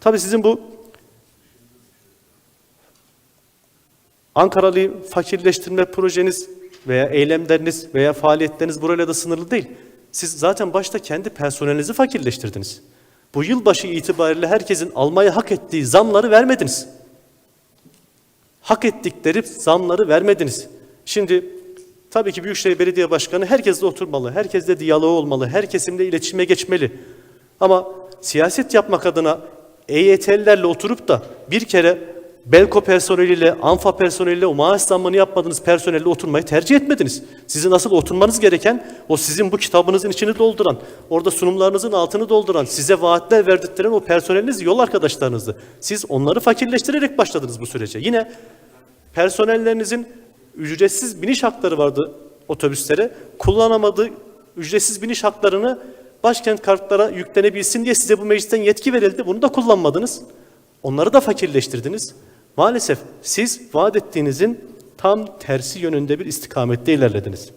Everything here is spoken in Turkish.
Tabii sizin bu Ankara'lıyı fakirleştirme projeniz veya eylemleriniz veya faaliyetleriniz burayla da sınırlı değil. Siz zaten başta kendi personelinizi fakirleştirdiniz. Bu yılbaşı itibariyle herkesin almayı hak ettiği zamları vermediniz. Hak ettikleri zamları vermediniz. Şimdi tabii ki Büyükşehir Belediye Başkanı herkesle oturmalı, herkesle diyaloğu olmalı, her kesimle iletişime geçmeli. Ama siyaset yapmak adına EYT'lilerle oturup da bir kere Belko personeliyle, ANFA personeliyle maaş zammını yapmadığınız personelle oturmayı tercih etmediniz. Sizin asıl oturmanız gereken o sizin bu kitabınızın içini dolduran, orada sunumlarınızın altını dolduran, size vaatler verdirttiren o personeliniz, yol arkadaşlarınızdı. Siz onları fakirleştirerek başladınız bu sürece. Yine personellerinizin ücretsiz biniş hakları vardı otobüslere. Kullanamadığı ücretsiz biniş haklarını başkent kartlara yüklenebilsin diye size bu meclisten yetki verildi. Bunu da kullanmadınız. Onları da fakirleştirdiniz. Maalesef siz vaat ettiğinizin tam tersi yönünde bir istikamette ilerlediniz.